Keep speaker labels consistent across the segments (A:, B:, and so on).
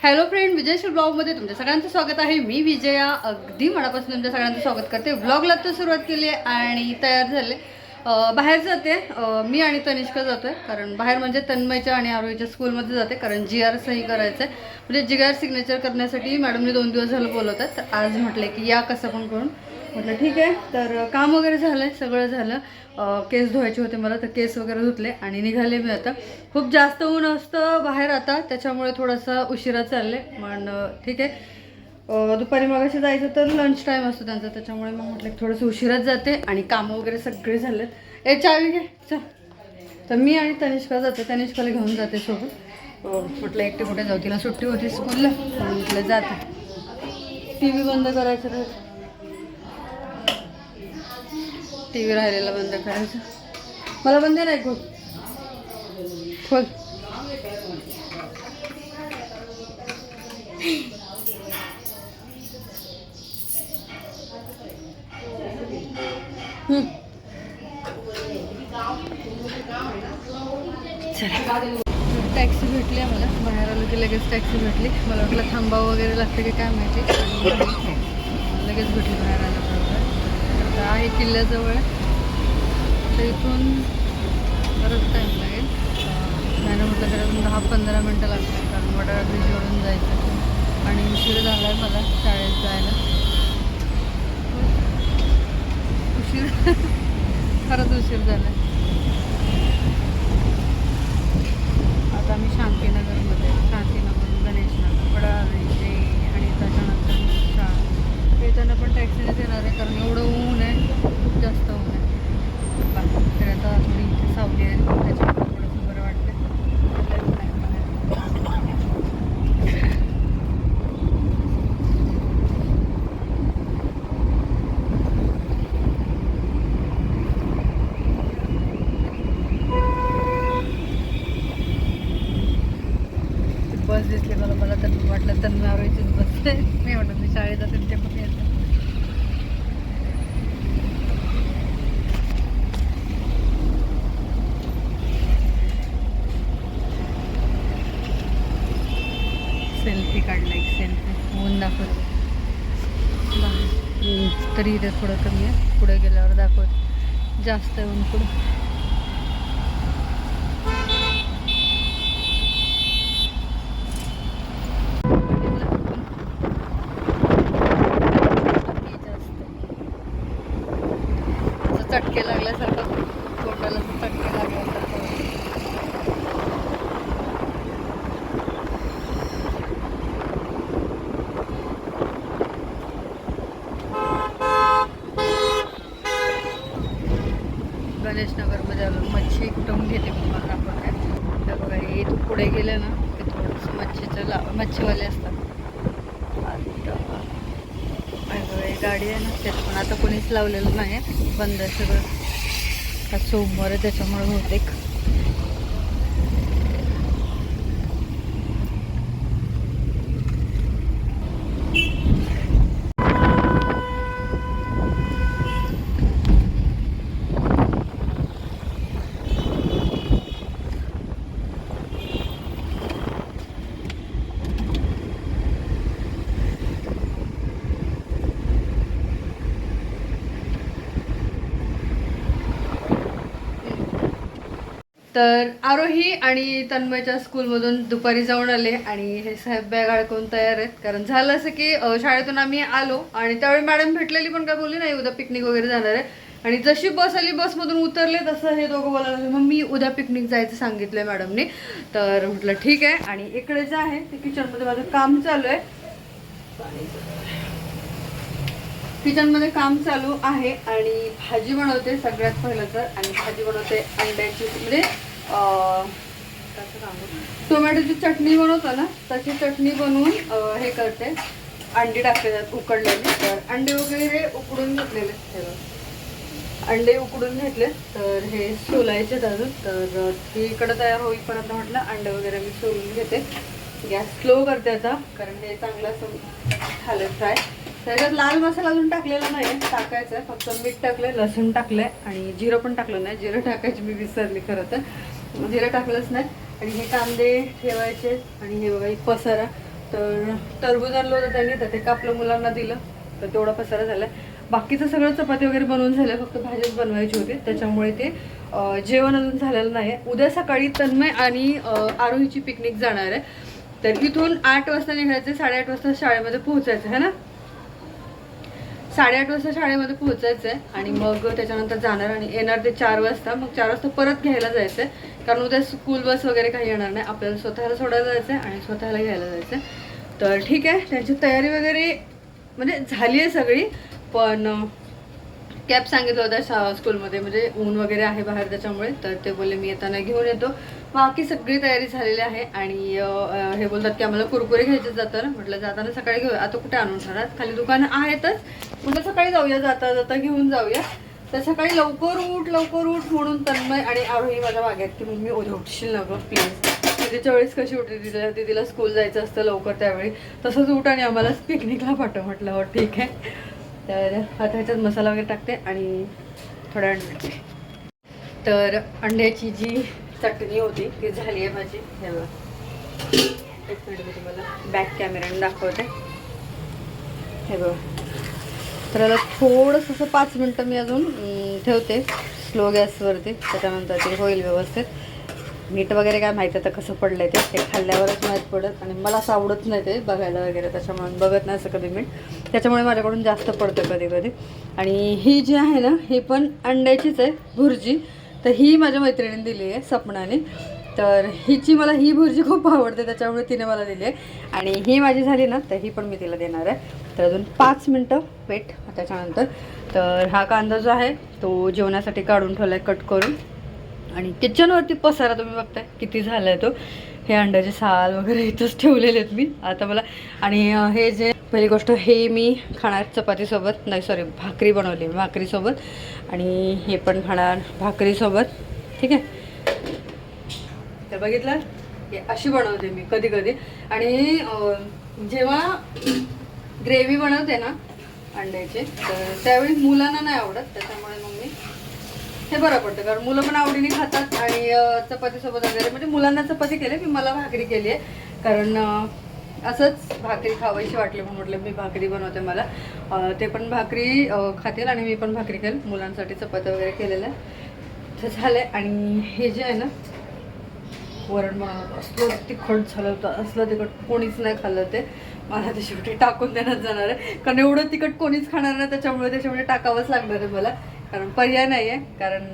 A: Hello friend विजयश्री ब्लॉगमध्ये तुमच्या सगळ्यांचं स्वागत आहे. मी विजया अगदी मनापासून तुमच्या सगळ्यांचं स्वागत करते. ब्लॉगला तर सुरुवात केली आहे आणि तयार झाले. बाहेर जाते. मी आणि तनिष्का आहे कारण बाहेर म्हणजे तन्मयच्या आणि आरोहीच्या स्कूलमध्ये जाते कारण जी आर सही करायचं आहे म्हणजे जी आर सिग्नेचर करण्यासाठी मॅडमने दोन दिवस झालं बोलवत आहेत तर आज म्हटले की या कसं पण करून. म्हटलं ठीक आहे. तर काम वगैरे झालं आहे सगळं झालं. केस धुवायचे होते मला तर केस वगैरे धुतले आणि निघाले मी आता. खूप जास्त ऊन असतं बाहेर आता त्याच्यामुळे थोडासा उशिरा चालले पण ठीक आहे. दुपारी मगाशी जायचं तर लंच टाईम असतो त्यांचा त्याच्यामुळे मग म्हटलं की थोडंसं उशिराच जाते. आणि कामं वगैरे सगळे झालेत. ए चावी घे चल. तर मी आणि तनिष्का जाते तनिष्काला घेऊन जाते सोबत. म्हटलं एकटे कुठे जाऊ तिला सुट्टी होती स्कूलला. म्हटलं जाते. टी व्ही बंद करायचं राहिलं टी व्ही राहिलेला बंद करायचं. मला बंद नाही खोल. खोल टॅक्सी भेटली आहे मला. बाहेर आलो की लगेच टॅक्सी भेटली. मला वाटलं थांबावं वगैरे लागतं की काय माहिती. लगेच भेटली बाहेर आता आहे किल्ल्याजवळ. तर इथून बरंच टाईम लागेल. नाही म्हटलं तर अजून दहा पंधरा मिनटं लागतात कारण वडाळा ब्रिजवरून जायचं आणि उशीर झाला आहे मला शाळेत जायला. उशीर. खरंच उशीर झाला आता मी शांतीनगरमध्ये शांतीनगर गणेशनगर वडाळा ते आणि त्याच्यानंतर शाळा येताना पण टॅक्सीनेच येणार आहे कारण एवढं ऊन आहे खूप जास्त ऊन आहे बाकी तर आता थोडी इथे सावली आहे त्याच्यामुळे थोडंसं बरं वाटतं लय ऊन आहे बाहेर. ती बस दिसली मला मला तर वाटलं बसते मी म्हणत मी शाळेत जाते ते पण येते. सेल्फी काढला एक सेल्फी ऊन दाखवत तरी इथे थोडं कमी आहे. पुढे गेल्यावर दाखवत. जास्त आहे ऊन पुढे असं चटके लागल्यासारखं तोंडाला असं चटके लागल्यासारखं होतं. गणेशनगरमध्ये आलो मच्छी कुठून घेते मी मला दाखवते तर बघा हे इथून पुढे गेलं ना की थोडंसं मच्छीचं लाव मच्छीवाले असतात. आता गाडी आहे ना त्यात. पण आता कोणीच लावलेलं नाही बंद सगळं. आज सोमवार आहे त्याच्यामुळे बहुतेक. तर आरोही आणि तन्मयच्या स्कूलमधून दुपारी जाऊन आले आणि हे साहेब बॅग अडकून तयार आहेत. कारण झालं असं की शाळेतून आम्ही आलो आणि त्यावेळी मॅडम भेटलेली पण काय बोलली नाही उद्या पिकनिक वगैरे जाणार आहे. आणि जशी बस आली बसमधून उतरले तसं हे दोघं बोलायला लागले, मग मी उद्या पिकनिक जायचं सांगितलंय मॅडमने. तर म्हटलं ठीक आहे. आणि इकडे जे आहे ते किचनमध्ये माझं काम चालू आहे. किचनमध्ये काम चालू आहे आणि भाजी बनवते सगळ्यात पहिलं तर. आणि भाजी बनवते अंड्याची म्हणजे टोमॅटोची चटणी बनवतो ना त्याची चटणी बनवून हे करते. अंडी टाकले जात उकडलेली. तर अंडे वगैरे उकडून घेतलेले हे अंडे उकडून घेतले तर हे सोलायचे अजून. तर ती इकडं तयार होईपर्यंत म्हटलं अंडे वगैरे मी सोलून घेते. गॅस स्लो करते आता कारण हे चांगलं असं झालं फ्राय. त्याच्यात लाल मसाला अजून टाकलेला नाही टाकायचं आहे. फक्त मीठ टाकलंय लसूण टाकलंय आणि जिरं पण टाकलं नाही. जिरं टाकायची मी विसरली खरं तर. जिरं टाकलंच नाही. आणि हे कांदे ठेवायचे आणि हे बघा एक पसारा. तर टरबूज आणलं होतं त्यांनी तर ते कापलं मुलांना दिलं. तर तेवढा पसारा झाला. बाकीचं सगळं चपाती वगैरे बनवून झालं फक्त भाजीच बनवायची होती. त्याच्यामुळे ते जेवण अजून झालेलं नाही उद्या सकाळी तन्मय आणि आरोहीची पिकनिक जाणार आहे. तर इथून आठ वाजता निघायचं साडेआठ वाजता शाळेमध्ये पोहोचायचं आहे ना? साडेआठ वाजता शाळेमध्ये पोहोचायचं आहे आणि मग त्याच्यानंतर जाणार आणि येणार ते चार वाजता. मग चार वाजता परत घ्यायला जायचं आहे कारण उद्या स्कूल बस वगैरे काही येणार नाही. आपल्याला स्वतःला सोडायला जायचं आहे आणि स्वतःला घ्यायला जायचं आहे तर ठीक आहे त्यांची तयारी वगैरे म्हणजे झाली आहे सगळी. पण कॅब सांगितलं होतं शा स्कूलमध्ये म्हणजे ऊन वगैरे आहे बाहेर त्याच्यामुळे. तर ते बोलले मी येताना घेऊन येतो. बाकी सगळी तयारी झालेली आहे आणि हे बोलतात की आम्हाला कुरकुरे घ्यायचे जाताना म्हटलं जाताना सकाळी घेऊया. आता कुठे आणून ठरणार खाली दुकानं आहेतच. म्हटलं सकाळी जाऊया. जाता जाता घेऊन जाऊया. तर सकाळी लवकर उठ लवकर उठ म्हणून तन्मय आणि आरोही माझ्या मागे आहेत की मम्मी उद्या उठशील ना गं? प्लीज. तिच्या वेळेस कशी उठते तिला तिला स्कूल जायचं असतं लवकर त्यावेळी. तसंच उठ आणि आम्हाला पिकनिकला पाठव म्हटलं. हो ठीक आहे. तर आता ह्याच्यात मसाला वगैरे टाकते आणि थोड्या अंडे भेटते तर अंड्याची जी चटणी होती ती झाली आहे माझी. हे बघा. एक मिनिट मी तुम्हाला बॅक कॅमेऱ्याने दाखवते. हे बघा. तर याला थोडंसं असं पाच मिनटं मी अजून ठेवते स्लो गॅसवरती. त्याच्यानंतर ते होईल व्यवस्थित. मीठ वगैरे काय माहिती आता कसं पडलं आहे ते. ते खाल्ल्यावरच माहीत पडत आणि मला असं आवडत नाही ते बघायला वगैरे. त्याच्यामुळे बघत नाही असं कधी मीठ. त्याच्यामुळे माझ्याकडून जास्त पडतं कधी कधी. आणि ही जी आहे ना ही पण अंड्याचीच आहे भुर्जी. तर ही माझ्या मैत्रिणीने दिली आहे सपनाने. तर हिची मला ही भुर्जी खूप आवडते त्याच्यामुळे तिने मला दिली आहे. आणि ही माझी झाली ना तर ही पण मी तिला देणार आहे. तर अजून पाच मिनटं वेट त्याच्यानंतर. तर हा कांदा जो आहे तो जेवणासाठी काढून ठेवला आहे कट करून. आणि किचनवरती पसारा तुम्ही बघताय किती झाला आहे तो. हे अंड्याचे साल वगैरे इथंच ठेवलेले आहेत मी. आता मला आणि हे जे पहिली गोष्ट हे मी खाणार चपातीसोबत. नाही सॉरी भाकरी बनवली भाकरीसोबत. आणि हे पण खाणार भाकरीसोबत. ठीक आहे? तर बघितलं? अशी बनवते मी कधी कधी. आणि जेव्हा ग्रेव्ही बनवते ना अंड्याची तर त्यावेळी मुलांना नाही आवडत त्याच्यामुळे मग मी हे बरं पडतं कारण मुलं पण आवडीने खातात आणि चपातीसोबत वगैरे म्हणजे मुलांना चपाती केली मी मला भाकरी केली आहे. कारण असंच भाकरी खावायची वाटली म्हणून म्हटलं मी भाकरी बनवते मला. ते पण भाकरी खातील आणि मी पण भाकरी केली मुलांसाठी चपात्या वगैरे केलेल्या तर झालं आणि हे जे आहे ना वरण बनवलं असलं तिखट झालं होतं असलं तिखट कोणीच नाही खाल्लं ते. मला ते शेवटी टाकून देण्यात जाणार आहे. कारण एवढं तिखट कोणीच खाणार नाही त्याच्यामुळे त्याच्यामुळे टाकावंच लागणार आहे मला. कारण पर्याय नाही आहे कारण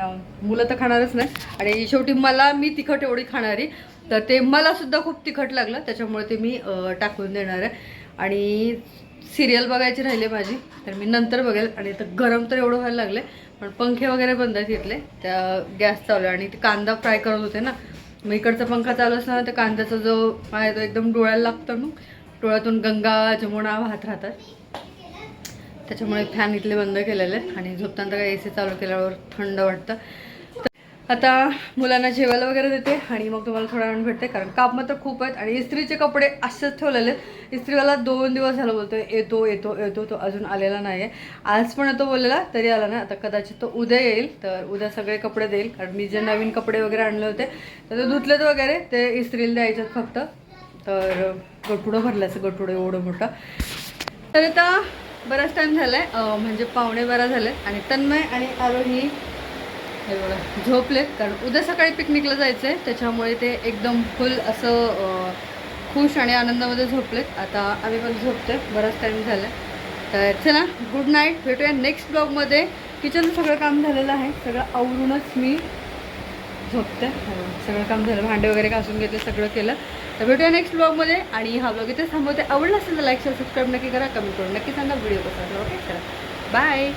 A: मुलं तर खाणारच नाही. आणि शेवटी मला मी तिखट एवढी खाणारी तर ते मलासुद्धा खूप तिखट लागलं त्याच्यामुळे ते मी टाकून देणार आहे. आणि सिरियल बघायची राहिली माझी तर मी नंतर बघेल. आणि तर गरम तर एवढं व्हायला लागले पण पंखे वगैरे बंद आहेत इथले त्या गॅस चालू आहे. आणि ते कांदा फ्राय करत होते ना मग इकडचा पंखा चालू असताना त्या कांद्याचा जो आहे तो एकदम डोळ्याला लागतो मग डोळ्यातून गंगा जमुना वाहत राहतात. त्याच्यामुळे फॅन इथले बंद केलेले आहेत आणि झोपताना काय ए सी चालू केल्यावर थंड वाटतं. तर आता मुलांना जेवायला वगैरे देते आणि मग तुम्हाला थोडा वेळ भेटते कारण काम मात्र खूप आहेत आणि इस्त्रीचे कपडे असेच ठेवलेले आहेत. इस्त्रीवाला दोन दिवस झालं बोलतो येतो येतो येतो तो अजून आलेला नाही आहे आज पण येतो बोललेला तरी आला नाही. आता कदाचित तो उद्या येईल तर उद्या सगळे कपडे देईल कारण मी जे नवीन कपडे वगैरे आणले होते तर ते धुतलेत वगैरे ते इस्त्रीला द्यायचेत फक्त. तर गटुडं भरलं असं गटुडं एवढं मोठं. तर आता बराच टाईम झाला आहे म्हणजे पावणे बारा झाले आणि तन्मय आणि आरोही हे बघा झोपलेत. कारण उद्या सकाळी पिकनिकला जायचं आहे त्याच्यामुळे ते एकदम फुल असं खुश आणि आनंदामध्ये झोपलेत. आता आम्ही पण झोपतोय. बराच टाईम झाला तर चला गुड नाईट भेटूया नेक्स्ट ब्लॉगमध्ये किचनचं सगळं काम झालेलं आहे. सगळं आवरूनच मी झोपते. हो, सगळं काम झालं. भांडे वगैरे घासून घेतले सगळं केलं. तर भेटूया नेक्स्ट ब्लॉगमध्ये आणि हा ब्लॉग इथेच थांबवते. आवडला असेल तर लाईक शेअर सबस्क्राईब नक्की करा. कमेंट करून नक्की सांगा. व्हिडिओ कसा ओके चला. बाय